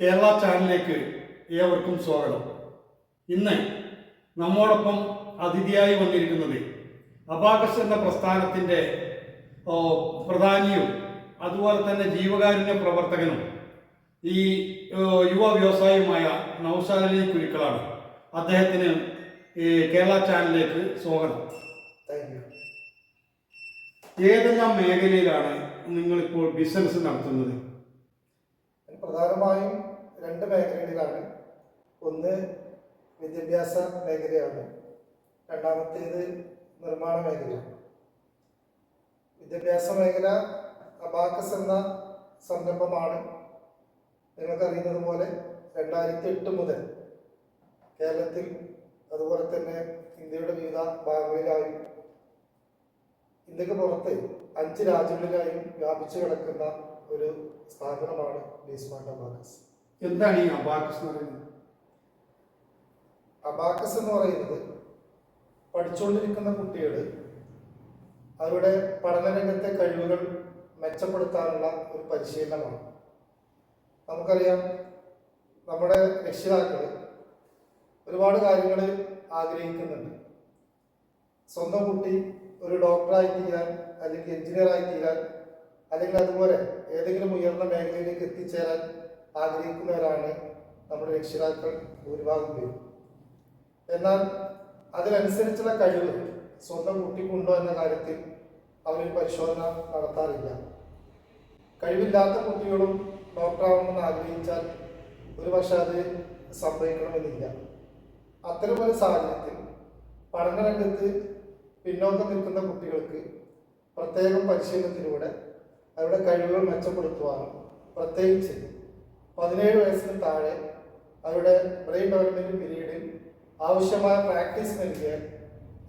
കേരള ചാനലിലേക്ക് ഏവർക്കും സ്വാഗതം. ഇന്ന് നമ്മോടൊപ്പം അതിഥിയായി വന്നിരിക്കുന്നത് അബാകസ് എന്ന പ്രസ്ഥാനത്തിന്റെ പ്രധാനിയും അതുപോലെ തന്നെ ജീവകാരുണ്യ പ്രവർത്തകനും ഈ യുവ വ്യവസായിയുമായ അലി കുരുക്കളാണ്. അദ്ദേഹത്തിന് കേരള ചാനലിലേക്ക് സ്വാഗതം. ഏതെല്ലാം മേഖലയിലാണ് നിങ്ങളിപ്പോൾ ബിസിനസ് നടത്തുന്നത്? പ്രധാനമായും രണ്ട് മേഖലകളിലാണ്. ഒന്ന് വിദ്യാഭ്യാസ മേഖലയാണ്. രണ്ടാമത്തേത് നിർമ്മാണ മേഖലയാണ്. വിദ്യാഭ്യാസ മേഖല അബാക്കസ് എന്ന സംരംഭമാണ് നിങ്ങൾക്കറിയുന്നത് പോലെ രണ്ടായിരത്തി എട്ട് മുതൽ കേരളത്തിൽ അതുപോലെ തന്നെ ഇന്ത്യയുടെ വിവിധ ഭാഗങ്ങളിലായും ഇന്ത്യയ്ക്ക് പുറത്ത് അഞ്ച് രാജ്യങ്ങളിലായും വ്യാപിച്ചു കിടക്കുന്ന ഒരു സ്ഥാപനമാണ് ബീസ്മാർട്ട് അബാക്കസ്. എന്താണ് ഈ അബാക്കസ് എന്ന് പറയുന്നത്? അബാക്കസ് എന്ന് പറയുന്നത് പഠിച്ചുകൊണ്ടിരിക്കുന്ന കുട്ടികൾ അവരുടെ പഠനരംഗത്തെ കഴിവുകൾ മെച്ചപ്പെടുത്താനുള്ള ഒരു പരിശീലനമാണ്. നമുക്കറിയാം നമ്മുടെ രക്ഷിതാക്കൾ ഒരുപാട് കാര്യങ്ങൾ ആഗ്രഹിക്കുന്നുണ്ട്. സ്വന്തം കുട്ടി ഒരു ഡോക്ടറായി തീരാൻ അല്ലെങ്കിൽ എഞ്ചിനീയറായി തീരാൻ അല്ലെങ്കിൽ അതുപോലെ ഏതെങ്കിലും ഉയർന്ന മേഖലയിലേക്ക് എത്തിച്ചേരാൻ ആഗ്രഹിക്കുന്നവരാണ് നമ്മുടെ രക്ഷിതാക്കൾ ഭൂരിഭാഗം പേരും. എന്നാൽ അതിനനുസരിച്ചുള്ള കഴിവ് സ്വന്തം കുട്ടിക്കുണ്ടോ എന്ന കാര്യത്തിൽ അവരൊരു പരിശോധന നടത്താറില്ല. കഴിവില്ലാത്ത കുട്ടികളും ഡോക്ടറാവണമെന്ന് ആഗ്രഹിച്ചാൽ ഒരു പക്ഷെ അത് സംഭവിക്കണമെന്നില്ല. അത്തരമൊരു സാഹചര്യത്തിൽ പഠനരംഗത്ത് പിന്നോക്കം നിൽക്കുന്ന കുട്ടികൾക്ക് പ്രത്യേകം പരിശീലനത്തിലൂടെ അവരുടെ കഴിവുകൾ മെച്ചപ്പെടുത്തുവാനും പ്രത്യേകിച്ച് പതിനേഴ് വയസ്സിന് താഴെ അവരുടെ ബ്രെയിൻ ഡെവലപ്മെന്റ് പീരീഡിൽ ആവശ്യമായ പ്രാക്ടീസ് നൽകിയാൽ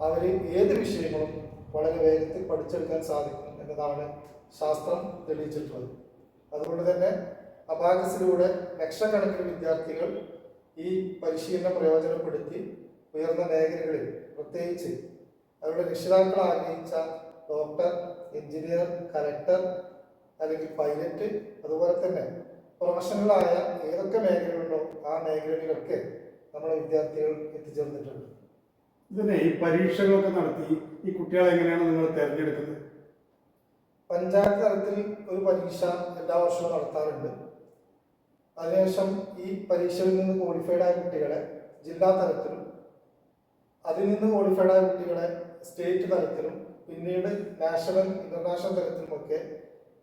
അവർ ഏത് വിഷയങ്ങളും വളരെ വേഗത്തിൽ പഠിച്ചെടുക്കാൻ സാധിക്കും എന്നതാണ് ശാസ്ത്രം തെളിയിച്ചിട്ടുള്ളത്. അതുകൊണ്ട് തന്നെ അബാക്കസിലൂടെ ലക്ഷക്കണക്കിന് വിദ്യാർത്ഥികൾ ഈ പരിശീലനം പ്രയോജനപ്പെടുത്തി ഉയർന്ന മേഖലകളിൽ പ്രത്യേകിച്ച് അവരുടെ രക്ഷിതാക്കൾ ആഗ്രഹിച്ച ഡോക്ടർ എഞ്ചിനീയർ കലക്ടർ അല്ലെങ്കിൽ പൈലറ്റ് അതുപോലെ തന്നെ പ്രൊഫഷണലായ ഏതൊക്കെ മേഖലകളുണ്ടോ ആ മേഖലകളിലൊക്കെ നമ്മുടെ വിദ്യാർത്ഥികൾ എത്തിച്ചേർന്നിട്ടുണ്ട്. ഇതിനെ ഈ പരീക്ഷകളൊക്കെ നടത്തി ഈ കുട്ടികളെ എങ്ങനെയാണ് നിങ്ങൾ തിരഞ്ഞെടുക്കുന്നത്? പഞ്ചായത്ത് തലത്തിൽ ഒരു പരീക്ഷ എല്ലാ വർഷവും നടത്താറുണ്ട്. അതിനുശേഷം ഈ പരീക്ഷയിൽ നിന്ന് ക്വാളിഫൈഡ് ആയ കുട്ടികളെ ജില്ലാ തലത്തിലും അതിൽ നിന്ന് ക്വാളിഫൈഡ് ആയ കുട്ടികളെ സ്റ്റേറ്റ് തലത്തിലും പിന്നീട് നാഷണൽ ഇന്റർനാഷണൽ തലത്തിലുമൊക്കെ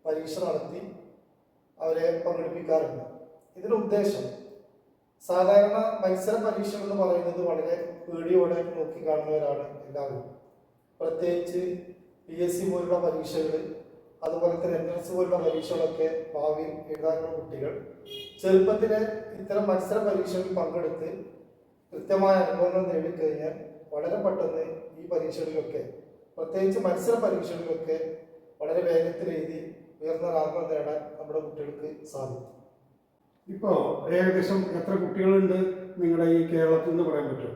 പരീക്ഷ നടത്തി അവരെ പങ്കെടുപ്പിക്കാറുണ്ട്. ഇതിന്റെ ഉദ്ദേശം സാധാരണ മത്സര പരീക്ഷ എന്ന് പറയുന്നത് വളരെ പേടിയോടെ നോക്കി കാണുന്നവരാണ് എല്ലാവരും. പ്രത്യേകിച്ച് പി എസ് സി പോലുള്ള പരീക്ഷകൾ അതുപോലെ തന്നെ എൻട്രൻസ് പോലുള്ള പരീക്ഷകളൊക്കെ ഭാവിയിൽ എഴുതാനുള്ള കുട്ടികൾ ചെറുപ്പത്തിലെ ഇത്തരം മത്സര പരീക്ഷകളിൽ പങ്കെടുത്ത് കൃത്യമായ അനുഭവങ്ങൾ നേടിക്കഴിഞ്ഞാൽ വളരെ പെട്ടെന്ന് ഈ പരീക്ഷകളിലൊക്കെ പ്രത്യേകിച്ച് മത്സര പരീക്ഷകളിലൊക്കെ വളരെ വേഗത്തിൽ എഴുതി ഉയർന്ന റാങ്കുകൾ നേടാൻ നമ്മുടെ കുട്ടികൾക്ക് സാധിക്കും. ഇപ്പോൾ ഏകദേശം എത്ര കുട്ടികളുണ്ട് നിങ്ങളുടെ ഈ കേരളത്തിൽ നിന്ന് പറയാൻ പറ്റും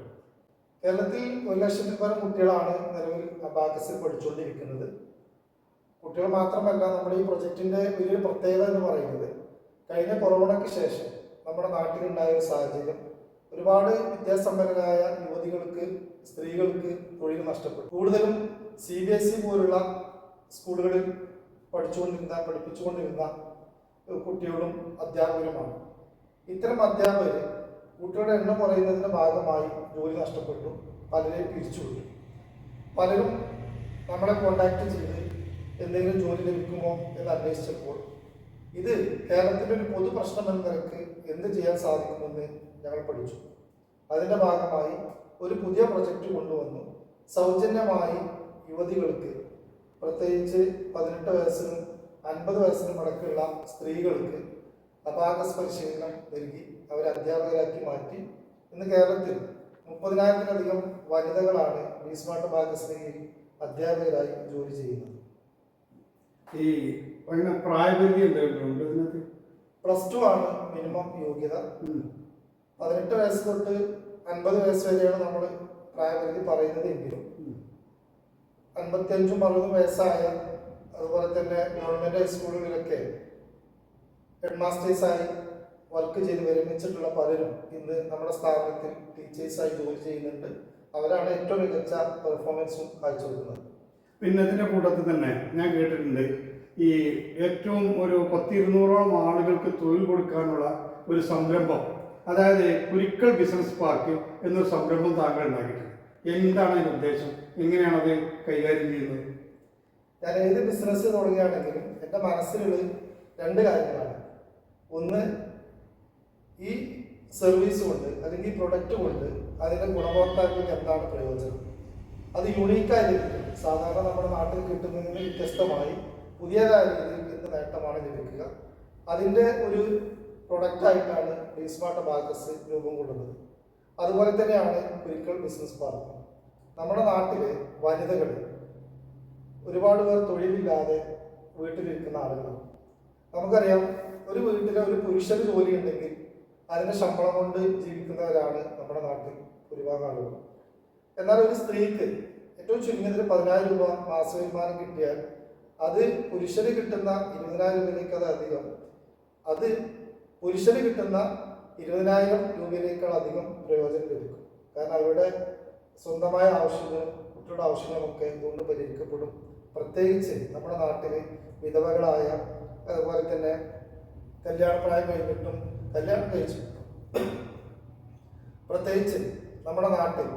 കേരളത്തിൽ ഒരു ലക്ഷത്തിൽ പരം കുട്ടികളാണ് നിലവിൽ അബാക്കസിൽ പഠിച്ചുകൊണ്ടിരിക്കുന്നത്. കുട്ടികൾ മാത്രമല്ല നമ്മുടെ ഈ പ്രൊജക്ടിന്റെ വലിയൊരു പ്രത്യേകത എന്ന് പറയുന്നത് കഴിഞ്ഞ കൊറോണയ്ക്ക് ശേഷം നമ്മുടെ നാട്ടിലുണ്ടായ ഒരു സാഹചര്യം. ഒരുപാട് വിദ്യാസമ്പന്നരായ യുവതികൾക്ക് സ്ത്രീകൾക്ക് തൊഴിൽ നഷ്ടപ്പെട്ടു. കൂടുതലും സി ബി എസ് ഇ പോലുള്ള സ്കൂളുകളിൽ പഠിച്ചുകൊണ്ടിരുന്ന പഠിപ്പിച്ചുകൊണ്ടിരുന്ന കുട്ടികളും അധ്യാപകരുമാണ്. ഇത്തരം അധ്യാപകർ കുട്ടികളുടെ എണ്ണം കുറയുന്നതിന്റെ ഭാഗമായി ജോലി നഷ്ടപ്പെട്ടു പലരെയും പിരിച്ചുവിട്ടു. പലരും നമ്മളെ കോണ്ടാക്ട് ചെയ്ത് എന്തെങ്കിലും ജോലി ലഭിക്കുമോ എന്ന് അന്വേഷിച്ചപ്പോൾ ഇത് കേരളത്തിലെ ഒരു പൊതു പ്രശ്നം എന്ന നിലയ്ക്ക് എന്ത് ചെയ്യാൻ സാധിക്കുമെന്ന് ഞങ്ങൾ പഠിച്ചു. അതിന്റെ ഭാഗമായി ഒരു പുതിയ പ്രൊജക്റ്റ് കൊണ്ടുവന്നു. സൗജന്യമായി യുവതികൾക്ക് പ്രത്യേകിച്ച് പതിനെട്ട് വയസ്സിനും അൻപത് വയസ്സിനും അടക്കമുള്ള സ്ത്രീകൾക്ക് അപാകസ് പരിശീലനം നൽകി അവരെ അധ്യാപകരാക്കി മാറ്റി ഇന്ന് കേരളത്തിൽ മുപ്പതിനായിരത്തിലധികം വനിതകളാണ് ഈ ബീസ്മാർട്ട് അബാകസിൽ അധ്യാപകരായി ജോലി ചെയ്യുന്നത് ഈ പ്രായപരിധി എന്തെങ്കിലും ഉണ്ട് പ്ലസ് ടു ആണ് മിനിമം യോഗ്യത. പതിനെട്ട് വയസ്സ് തൊട്ട് അൻപത് വയസ്സ് വരെയാണ് നമ്മൾ പ്രായപരിധി പറയുന്നത് എങ്കിലും. അൻപത്തിയഞ്ചും അറുപതും വയസ്സായ അതുപോലെ തന്നെ ഗവൺമെന്റ് ഹൈസ്കൂളുകളിലൊക്കെ ഹെഡ് മാസ്റ്റേഴ്സായി വർക്ക് ചെയ്ത് വിരമിച്ചിട്ടുള്ള പലരും ഇന്ന് നമ്മുടെ സ്ഥാപനത്തിൽ ടീച്ചേഴ്സായി ജോലി ചെയ്യുന്നുണ്ട്. അവരാണ് ഏറ്റവും മികച്ച പെർഫോമൻസും കാഴ്ചവെക്കുന്നത്. പിന്നെ ഇതിന്റെ കൂട്ടത്തിൽ തന്നെ ഞാൻ കേട്ടിട്ടുണ്ട് ഈ ഏറ്റവും ഒരു പത്തിരുന്നൂറോളം ആളുകൾക്ക് തൊഴിൽ കൊടുക്കാനുള്ള ഒരു സംരംഭം. അതായത് കുരിക്കൽ ബിസിനസ് പാർക്ക് എന്നൊരു സംരംഭം താങ്കൾ ഉണ്ടാക്കിയിട്ടുണ്ട്. എന്താണ് അതിന്റെ ഉദ്ദേശം? എങ്ങനെയാണ് അത് കൈകാര്യം ചെയ്യുന്നത്? ഞാൻ ഏത് ബിസിനസ് തുടങ്ങുകയാണെങ്കിലും എന്റെ മനസ്സിലുള്ള രണ്ട് കാര്യങ്ങളാണ്. ഒന്ന് ഈ സർവീസ് കൊണ്ട് അല്ലെങ്കിൽ പ്രൊഡക്റ്റ് കൊണ്ട് അതിന്റെ ഗുണഭോക്താക്കൾക്ക് എന്താണ് പ്രയോജനം? അത് യുണീക്കായിരിക്കും സാധാരണ നമ്മുടെ നാട്ടിൽ കിട്ടുന്നതിന് വ്യത്യസ്തമായി പുതിയതായ രീതിയിൽ എന്ത് നേട്ടമാണ് ലഭിക്കുക. അതിന്റെ ഒരു പ്രൊഡക്റ്റായിട്ടാണ് ബീസ്മാർട്ട് ബാഗസ് രൂപം കൊള്ളുന്നത് അതുപോലെ തന്നെയാണ് ഒരിക്കൽ ബിസിനസ് പാർക്ക് നമ്മുടെ നാട്ടിലെ വനിതകൾ ഒരുപാട് പേർ തൊഴിലില്ലാതെ വീട്ടിലിരിക്കുന്ന ആളുകളാണ്. നമുക്കറിയാം ഒരു വീട്ടിലെ ഒരു പുരുഷന് ജോലി ഉണ്ടെങ്കിൽ അതിന് ശമ്പളം കൊണ്ട് ജീവിക്കുന്നവരാണ് നമ്മുടെ നാട്ടിൽ ഭൂരിഭാഗം ആളുകൾ എന്നാൽ ഒരു സ്ത്രീക്ക് ഏറ്റവും ചുരുങ്ങിയതിൽ പതിനായിരം രൂപ മാസ വരുമാനം കിട്ടിയാൽ അത് പുരുഷന് കിട്ടുന്ന ഇരുപതിനായിരം രൂപയിലേക്കാൾ അധികം. അത് പുരുഷന് കിട്ടുന്ന ഇരുപതിനായിരം രൂപയിലേക്കാൾ അധികം പ്രയോജനം ലഭിക്കും. കാരണം അവരുടെ സ്വന്തമായ ആവശ്യങ്ങളും കുട്ടിയുടെ ആവശ്യങ്ങളുമൊക്കെ ഇതുകൊണ്ട് പരിഹരിക്കപ്പെടും. പ്രത്യേകിച്ച് നമ്മുടെ നാട്ടിൽ വിധവകളായ അതുപോലെ തന്നെ കല്യാണപ്രായം കഴിഞ്ഞിട്ടും കല്യാണം കഴിച്ചു പ്രത്യേകിച്ച് നമ്മുടെ നാട്ടിൽ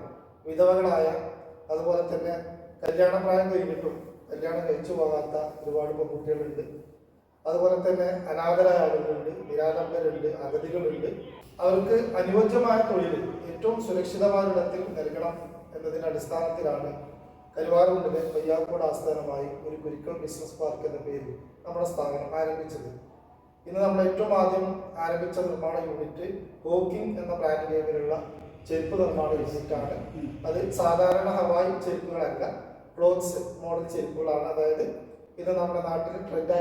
വിധവകളായ അതുപോലെ തന്നെ കല്യാണപ്രായം കഴിഞ്ഞിട്ടും കല്യാണം കഴിച്ചു പോകാത്ത ഒരുപാട് പെൺകുട്ടികളുണ്ട്. അതുപോലെ തന്നെ അനാഥരായ ആളുകളുണ്ട് നിരാലംബരുണ്ട് അഗതികളുണ്ട്. അവർക്ക് അനുയോജ്യമായ തൊഴിൽ ഏറ്റവും സുരക്ഷിതമായ ഇടത്തിൽ നൽകണം എന്നതിന്റെ അടിസ്ഥാനത്തിലാണ് കരുവാറുണ്ടിലെ പയ്യാക്കോട് ആസ്ഥാനമായി ഒരു കുരുക്കൾ ബിസിനസ് പാർക്ക് എന്ന പേരിൽ നമ്മുടെ സ്ഥാപനം ആരംഭിച്ചത്. ഇന്ന് നമ്മൾ ഏറ്റവും ആദ്യം ആരംഭിച്ച നിർമ്മാണ യൂണിറ്റ് ഹോക്കിംഗ് എന്ന ബ്രാൻഡ് നെയിമിലുള്ള ചെരുപ്പ് നിർമ്മാണ യൂണിറ്റാണ് അത് സാധാരണ ഹവായി ചെരുപ്പുകളല്ല ക്ലോത്ത്സ് മോഡൽ ചെരുപ്പുകളാണ്. അതായത് ഇത് നമ്മുടെ നാട്ടിൽ ട്രെൻഡ്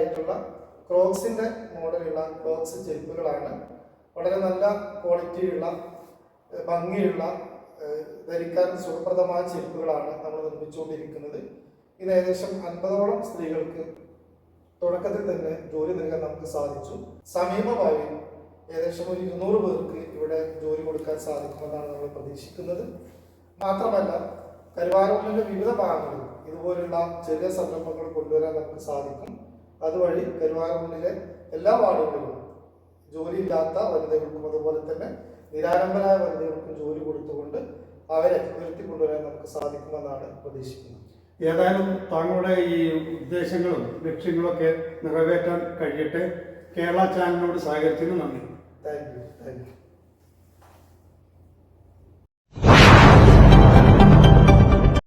ക്രോക്സിന്റെ മോഡലുള്ള ക്രോക്സ് ചെരുപ്പുകളാണ്. വളരെ നല്ല ക്വാളിറ്റിയുള്ള ഭംഗിയുള്ള ധരിക്കാൻ സുഖപ്രദമായ ചെരുപ്പുകളാണ് നമ്മൾ നിർമ്മിച്ചുകൊണ്ടിരിക്കുന്നത്. ഇത് ഏകദേശം അൻപതോളം സ്ത്രീകൾക്ക് തുടക്കത്തിൽ തന്നെ ജോലി നൽകാൻ നമുക്ക് സാധിച്ചു. സമീപമായി ഏകദേശം ഒരു ഇരുന്നൂറ് പേർക്ക് ഇവിടെ ജോലി കൊടുക്കാൻ സാധിക്കുമെന്നാണ് നമ്മൾ പ്രതീക്ഷിക്കുന്നത്. മാത്രമല്ല കരുവാരൂരിലെ വിവിധ ഭാഗങ്ങളിൽ ഇതുപോലുള്ള ചെറിയ സംരംഭങ്ങൾ കൊണ്ടുവരാൻ നമുക്ക് സാധിക്കും. അതുവഴി കരുവാരൂരിലെ എല്ലാ വാർഡുകളിലും ജോലിയില്ലാത്ത വനിതകൾക്കും അതുപോലെ തന്നെ നിരാലംബരായ വനിതകൾക്കും ജോലി കൊടുത്തുകൊണ്ട് അവരെ ഉയർത്തിക്കൊണ്ടുവരാൻ നമുക്ക് സാധിക്കുമെന്നാണ് പ്രതീക്ഷിക്കുന്നത്. ഏതായാലും താങ്കളുടെ ഈ ഉദ്ദേശങ്ങളും ലക്ഷ്യങ്ങളൊക്കെ നിറവേറ്റാൻ കഴിയട്ടെ. കേരള ചാനലിനോട് സഹകരിച്ചതിന് നന്ദി. Thank you thank you.